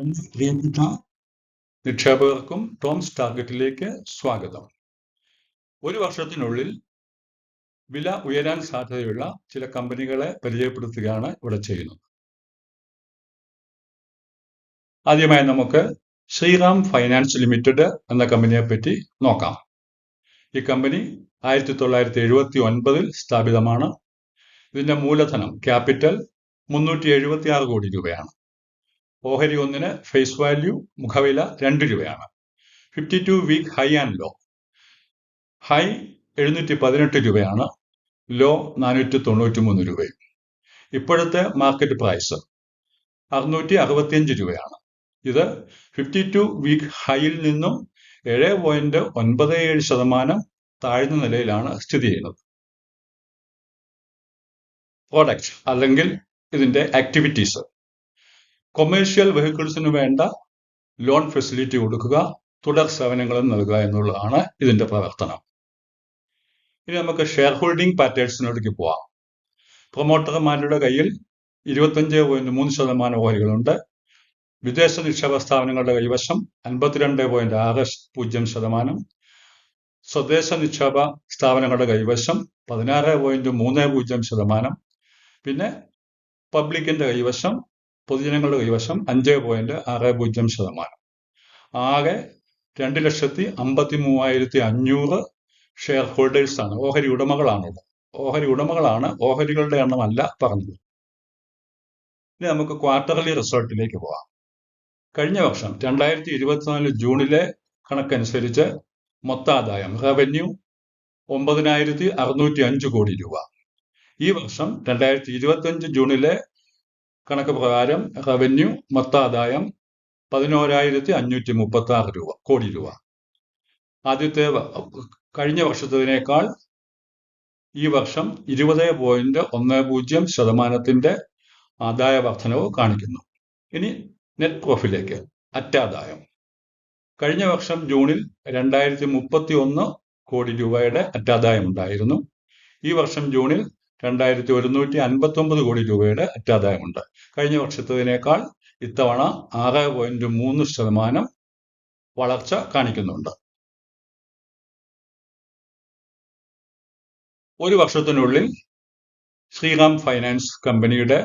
പ്രിയപ്പെട്ട നിക്ഷേപകർക്കും ടോംസ് ടാർഗറ്റിലേക്ക് സ്വാഗതം. ഒരു വർഷത്തിനുള്ളിൽ വില ഉയരാൻ സാധ്യതയുള്ള ചില കമ്പനികളെ പരിചയപ്പെടുത്തുകയാണ് ഇവിടെ ചെയ്യുന്നത്. ആദ്യമായി നമുക്ക് ശ്രീറാം ഫൈനാൻസ് ലിമിറ്റഡ് എന്ന കമ്പനിയെ പറ്റി നോക്കാം. ഈ കമ്പനി ആയിരത്തി തൊള്ളായിരത്തി എഴുപത്തി ഒൻപതിൽ സ്ഥാപിതമാണ്. ഇതിന്റെ മൂലധനം ക്യാപിറ്റൽ മുന്നൂറ്റി എഴുപത്തി ആറ് കോടി രൂപയാണ്. ഓഹരി ഒന്നിന് ഫേസ് വാല്യൂ മുഖവില രണ്ട് രൂപയാണ്. Fifty two week high and low high എഴുന്നൂറ്റി പതിനെട്ട് രൂപയാണ്. ലോ നാനൂറ്റി തൊണ്ണൂറ്റി മൂന്ന് രൂപയും. ഇപ്പോഴത്തെ മാർക്കറ്റ് പ്രൈസ് അറുന്നൂറ്റി അറുപത്തിയഞ്ച് രൂപയാണ്. ഇത് ഫിഫ്റ്റി ടു വീക്ക് ഹൈയിൽ നിന്നും ഏഴ് പോയിന്റ് ഒൻപത് ഏഴ് ശതമാനം താഴ്ന്ന നിലയിലാണ് സ്ഥിതി ചെയ്യുന്നത്. പ്രോഡക്റ്റ് അല്ലെങ്കിൽ ഇതിന്റെ ആക്ടിവിറ്റീസ് കൊമേഴ്ഷ്യൽ വെഹിക്കിൾസിന് വേണ്ട ലോൺ ഫെസിലിറ്റി കൊടുക്കുക തുടർ സേവനങ്ങളും നൽകുക എന്നുള്ളതാണ് ഇതിന്റെ പ്രവർത്തനം. ഇനി നമുക്ക് ഷെയർ ഹോൾഡിംഗ് പാറ്റേഴ്സിനോടേക്ക് പോവാം. പ്രൊമോട്ടർമാരുടെ കയ്യിൽ ഇരുപത്തഞ്ച് പോയിന്റ് മൂന്ന് ശതമാനം ഓഹരികളുണ്ട് വിദേശ നിക്ഷേപ സ്ഥാപനങ്ങളുടെ കൈവശം അൻപത്തിരണ്ട് പോയിന്റ് ആറ് പൂജ്യം ശതമാനം. സ്വദേശ നിക്ഷേപ സ്ഥാപനങ്ങളുടെ കൈവശം പതിനാറ് പോയിന്റ് മൂന്ന് പൂജ്യം ശതമാനം. പിന്നെ പബ്ലിക്കിന്റെ കൈവശം പൊതുജനങ്ങളുടെ കൈവശം അഞ്ച് പോയിന്റ് ആറ് പൂജ്യം ശതമാനം. ആകെ രണ്ട് ലക്ഷത്തി അമ്പത്തി മൂവായിരത്തി അഞ്ഞൂറ് ഷെയർ ഹോൾഡേഴ്സാണ് ഓഹരി ഉടമകളാണുള്ളത്. ഓഹരി ഉടമകളാണ് ഓഹരികളുടെ എണ്ണമല്ല പറഞ്ഞത്. ഇനി നമുക്ക് ക്വാർട്ടർലി റിസൾട്ടിലേക്ക് പോവാം കഴിഞ്ഞ വർഷം രണ്ടായിരത്തി ഇരുപത്തിനാല് ജൂണിലെ കണക്കനുസരിച്ച് മൊത്താദായം റവന്യൂ ഒമ്പതിനായിരത്തി അറുന്നൂറ്റി അഞ്ച് കോടി രൂപ. ഈ വർഷം രണ്ടായിരത്തി ഇരുപത്തി ജൂണിലെ കണക്ക് പ്രകാരം റവന്യൂ മൊത്താദായം പതിനോരായിരത്തി അഞ്ഞൂറ്റി മുപ്പത്തി ആറ് രൂപ കോടി രൂപ. ആദ്യത്തെ കഴിഞ്ഞ വർഷത്തിനേക്കാൾ ഈ വർഷം ഇരുപത് പോയിന്റ് ഒന്ന് പൂജ്യം ശതമാനത്തിന്റെ ആദായ വർധനവ് കാണിക്കുന്നു. ഇനി നെറ്റ് പ്രോഫിറ്റിലേക്ക് അറ്റാദായം. കഴിഞ്ഞ വർഷം ജൂണിൽ രണ്ടായിരത്തി മുപ്പത്തി ഒന്ന് കോടി രൂപയുടെ അറ്റാദായം ഉണ്ടായിരുന്നു ഈ വർഷം ജൂണിൽ രണ്ടായിരത്തി ഒരുന്നൂറ്റി അൻപത്തി ഒമ്പത് കോടി രൂപയുടെ അറ്റാദായമുണ്ട്. കഴിഞ്ഞ വർഷത്തതിനേക്കാൾ ഇത്തവണ ആറ് പോയിന്റ് മൂന്ന് ശതമാനം വളർച്ച കാണിക്കുന്നുണ്ട്. ഒരു വർഷത്തിനുള്ളിൽ ശ്രീറാം ഫൈനാൻസ് കമ്പനിയുടെ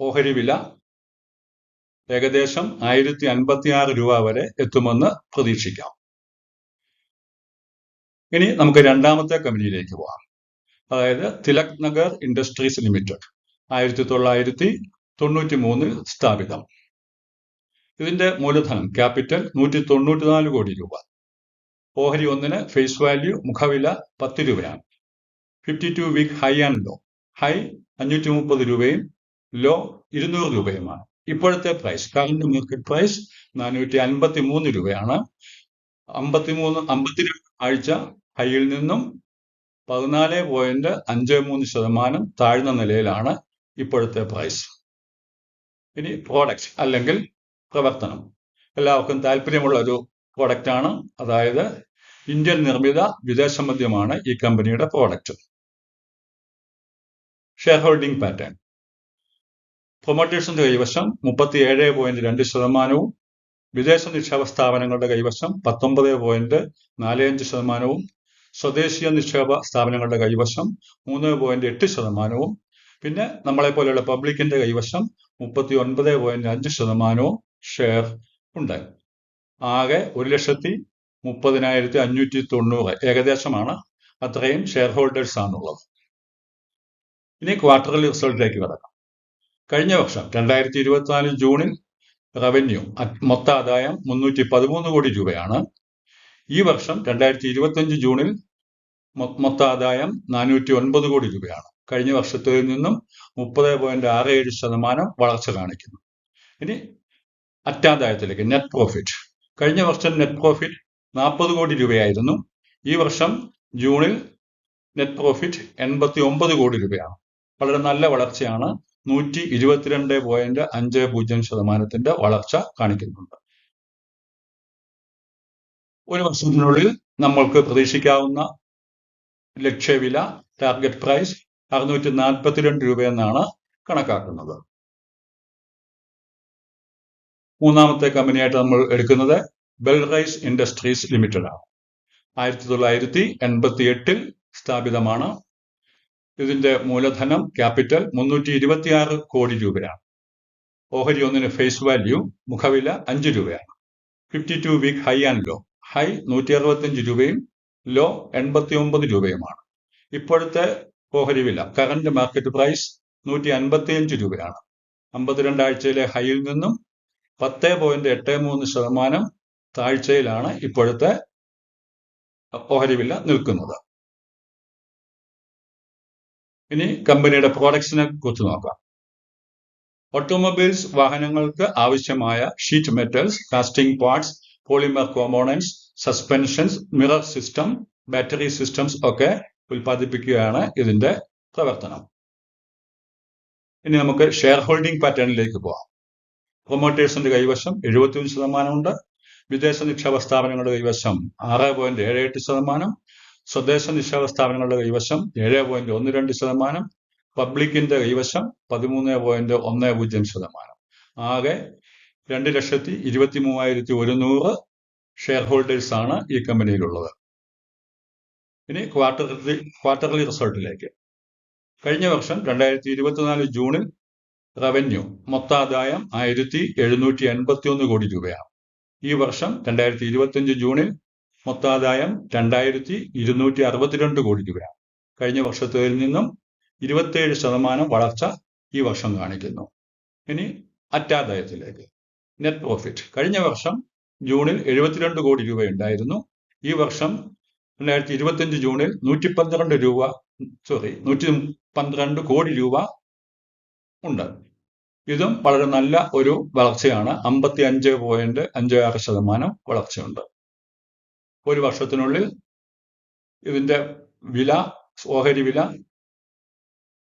ഓഹരി വില ഏകദേശം ആയിരത്തി അൻപത്തി ആറ് രൂപ വരെ എത്തുമെന്ന് പ്രതീക്ഷിക്കാം. ഇനി നമുക്ക് രണ്ടാമത്തെ കമ്പനിയിലേക്ക് പോകാം. അതായത് തിലക് നഗർ ഇൻഡസ്ട്രീസ് ലിമിറ്റഡ് ആയിരത്തി തൊള്ളായിരത്തി തൊണ്ണൂറ്റി മൂന്നിൽ സ്ഥാപിതം. ഇതിന്റെ മൂലധനം ക്യാപിറ്റൽ നൂറ്റി തൊണ്ണൂറ്റിനാല് കോടി രൂപ. ഓഹരി ഒന്നിന് ഫേസ് വാല്യൂ മുഖവില പത്ത് രൂപയാണ് fifty two week high and low high അഞ്ഞൂറ്റി മുപ്പത് രൂപയും ലോ ഇരുന്നൂറ് രൂപയുമാണ്. ഇപ്പോഴത്തെ പ്രൈസ് കറണ്ട് മാർക്കറ്റ് പ്രൈസ് നാനൂറ്റി അൻപത്തി മൂന്ന് രൂപയാണ്. അമ്പത്തി മൂന്ന് അമ്പത്തി ആഴ്ച ഹൈയിൽ നിന്നും പതിനാല് പോയിന്റ് അഞ്ച് മൂന്ന് ശതമാനം താഴ്ന്ന നിലയിലാണ് ഇപ്പോഴത്തെ പ്രൈസ് ഇനി പ്രോഡക്റ്റ് അല്ലെങ്കിൽ പ്രവർത്തനം. എല്ലാവർക്കും താല്പര്യമുള്ള ഒരു പ്രോഡക്റ്റ് ആണ്. അതായത് ഇന്ത്യൻ നിർമ്മിത വിദേശ മദ്യമാണ് ഈ കമ്പനിയുടെ പ്രോഡക്റ്റ് ഷെയർ ഹോൾഡിംഗ് പാറ്റേൺ പ്രൊമോട്ടേഴ്സിന്റെ കൈവശം മുപ്പത്തി ഏഴ് പോയിന്റ് രണ്ട് ശതമാനവും. വിദേശ നിക്ഷേപ സ്ഥാപനങ്ങളുടെ കൈവശം പത്തൊമ്പത് പോയിന്റ് നാല് അഞ്ച് ശതമാനവും. സ്വദേശീയ നിക്ഷേപ സ്ഥാപനങ്ങളുടെ കൈവശം മൂന്ന് പോയിന്റ് എട്ട് ശതമാനവും. പിന്നെ നമ്മളെ പോലെയുള്ള പബ്ലിക്കിന്റെ കൈവശം മുപ്പത്തി ഒൻപത് പോയിന്റ് അഞ്ച് ശതമാനവും ഷെയർ ഉണ്ട്. ആകെ ഒരു ലക്ഷത്തി മുപ്പതിനായിരത്തി അഞ്ഞൂറ്റി തൊണ്ണൂറ് ഏകദേശമാണ് അത്രയും ഷെയർ ഹോൾഡേഴ്സ് ആണുള്ളത്. ഇനി ക്വാർട്ടർലി റിസൾട്ടിലേക്ക് കിടക്കാം. കഴിഞ്ഞ വർഷം രണ്ടായിരത്തി ഇരുപത്തിനാല് ജൂണിൽ റവന്യൂ മൊത്ത ആദായം മുന്നൂറ്റി പതിമൂന്ന് കോടി രൂപയാണ്. ഈ വർഷം രണ്ടായിരത്തി ഇരുപത്തിയഞ്ച് ജൂണിൽ മൊത്ത ആദായം നാനൂറ്റി ഒൻപത് കോടി രൂപയാണ്. കഴിഞ്ഞ വർഷത്തിൽ നിന്നും മുപ്പത് പോയിന്റ് ആറ് ഏഴ് ശതമാനം വളർച്ച കാണിക്കുന്നു. ഇനി അറ്റാദായത്തിലേക്ക് നെറ്റ് പ്രോഫിറ്റ് കഴിഞ്ഞ വർഷം നെറ്റ് പ്രോഫിറ്റ് നാൽപ്പത് കോടി രൂപയായിരുന്നു. ഈ വർഷം ജൂണിൽ നെറ്റ് പ്രോഫിറ്റ് എൺപത്തി ഒമ്പത് കോടി രൂപയാണ്. വളരെ നല്ല വളർച്ചയാണ്. നൂറ്റി ഇരുപത്തിരണ്ട് പോയിന്റ് അഞ്ച് പൂജ്യം ശതമാനത്തിന്റെ വളർച്ച കാണിക്കുന്നുണ്ട്. ഒരു വർഷത്തിനുള്ളിൽ നമ്മൾക്ക് പ്രതീക്ഷിക്കാവുന്ന ലക്ഷ്യവില ടാർഗറ്റ് പ്രൈസ് അറുന്നൂറ്റി നാൽപ്പത്തിരണ്ട് രൂപയെന്നാണ് കണക്കാക്കുന്നത്. മൂന്നാമത്തെ കമ്പനിയായിട്ട് നമ്മൾ എടുക്കുന്നത് ബെൽറൈസ് ഇൻഡസ്ട്രീസ് ലിമിറ്റഡ് ആണ്. ആയിരത്തി തൊള്ളായിരത്തി എൺപത്തി എട്ടിൽ സ്ഥാപിതമാണ്. ഇതിന്റെ മൂലധനം ക്യാപിറ്റൽ മുന്നൂറ്റി ഇരുപത്തിയാറ് കോടി രൂപയാണ്. ഓഹരി ഒന്നിന് ഫേസ് വാല്യൂ മുഖവില അഞ്ച് രൂപയാണ്. Fifty two week high and low high നൂറ്റി അറുപത്തിയഞ്ച് രൂപയും ലോ എൺപത്തി ഒമ്പത് രൂപയുമാണ്. ഇപ്പോഴത്തെ ഓഹരി വില കറന്റ് മാർക്കറ്റ് പ്രൈസ് നൂറ്റി അൻപത്തിയഞ്ച് രൂപയാണ്. അമ്പത്തിരണ്ട് ആഴ്ചയിലെ ഹൈയിൽ നിന്നും പത്ത് പോയിന്റ് എട്ട് മൂന്ന് ശതമാനം താഴ്ചയിലാണ് ഇപ്പോഴത്തെ ഓഹരി വില നിൽക്കുന്നത്. ഇനി കമ്പനിയുടെ പ്രോഡക്ട്സിനെ കുറിച്ച് നോക്കാം. ഓട്ടോമൊബൈൽസ് വാഹനങ്ങൾക്ക് ആവശ്യമായ sheet metals casting parts polymer components suspensions mirror system battery systems ഒക്കെ ഉൽപ്പാദിപ്പിക്കുകയാണ് ഇതിന്റെ പ്രവർത്തനം. ഇനി നമുക്ക് ഷെയർ ഹോൾഡിംഗ് പാറ്റേണിലേക്ക് പോകാം പ്രൊമോട്ടേഴ്സിന്റെ കൈവശം എഴുപത്തിയൊന്ന് ശതമാനമുണ്ട്. വിദേശ നിക്ഷേപ സ്ഥാപനങ്ങളുടെ കൈവശം ആറ് പോയിന്റ് ഏഴ് എട്ട് ശതമാനം. സ്വദേശ നിക്ഷേപ സ്ഥാപനങ്ങളുടെ കൈവശം ഏഴ് പോയിന്റ് ഒന്ന് രണ്ട് ശതമാനം. പബ്ലിക്കിന്റെ കൈവശം പതിമൂന്ന് പോയിന്റ് ഒന്ന് പൂജ്യം ശതമാനം. ആകെ രണ്ട് ലക്ഷത്തി ഇരുപത്തി മൂവായിരത്തി ഒരുന്നൂറ് ഷെയർ ഹോൾഡേഴ്സ് ആണ് ഈ കമ്പനിയിലുള്ളത്. ഇനി ക്വാർട്ടർലി ക്വാർട്ടർലി റിസൾട്ടിലേക്ക് കഴിഞ്ഞ വർഷം രണ്ടായിരത്തി ഇരുപത്തിനാല് ജൂണിൽ റവന്യൂ മൊത്താദായം ആയിരത്തി എഴുന്നൂറ്റി എൺപത്തി ഒന്ന് കോടി രൂപയാണ്. ഈ വർഷം രണ്ടായിരത്തി ഇരുപത്തിയഞ്ച് ജൂണിൽ മൊത്താദായം രണ്ടായിരത്തി ഇരുന്നൂറ്റി അറുപത്തിരണ്ട് കോടി രൂപയാണ്. കഴിഞ്ഞ വർഷത്തിൽ നിന്നും ഇരുപത്തേഴ് ശതമാനം വളർച്ച ഈ വർഷം കാണിക്കുന്നു. ഇനി അറ്റാദായത്തിലേക്ക്. നെറ്റ് പ്രോഫിറ്റ് കഴിഞ്ഞ വർഷം ജൂണിൽ എഴുപത്തിരണ്ട് കോടി രൂപ ഉണ്ടായിരുന്നു ഈ വർഷം രണ്ടായിരത്തി ഇരുപത്തിയഞ്ച് ജൂണിൽ നൂറ്റി പന്ത്രണ്ട് രൂപ സോറി നൂറ്റി പന്ത്രണ്ട് കോടി രൂപ ഉണ്ട്. ഇതും വളരെ നല്ല ഒരു വളർച്ചയാണ്. അമ്പത്തി അഞ്ച് പോയിന്റ് അഞ്ച് ആറ് ശതമാനം വളർച്ചയുണ്ട്. ഒരു വർഷത്തിനുള്ളിൽ ഇതിന്റെ വില ഓഹരി വില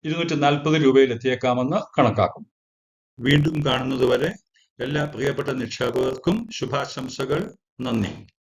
ഇരുന്നൂറ്റി നാൽപ്പത് രൂപയിൽ എത്തിയേക്കാമെന്ന് കണക്കാക്കും. വീണ്ടും കാണുന്നതുവരെ എല്ലാ പ്രിയപ്പെട്ട നിക്ഷേപകർക്കും ശുഭാശംസകൾ. നന്ദി.